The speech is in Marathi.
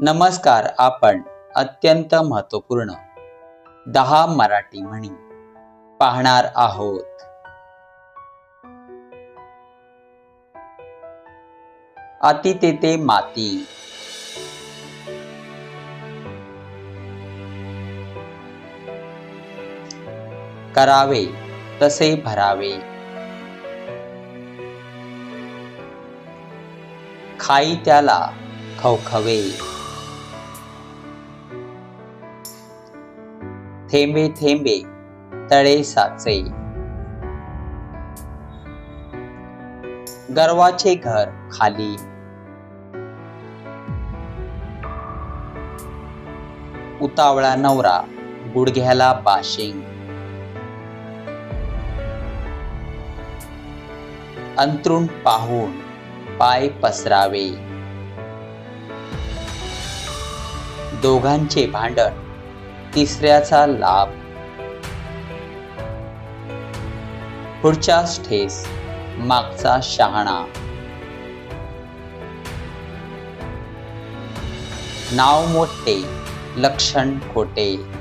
नमस्कार आपण अत्यंत महत्त्वपूर्ण दहा मराठी म्हणी पाहणार आहोत. अति तेथे माती. करावे तसे भरावे. खाई त्याला खवखवे. थेंबे थेंबे तळे साचे गर्वाचे घर खाली. उतावळा नवरा गुडघ्याला बाशिंग. अंतरुण पाहून पाय पसरावे. दोघांचे भांडण तिसऱ्याचा लाभ. पुढच्याच ठेस मागचा शहाणा. नाव मोठे लक्षण खोटे.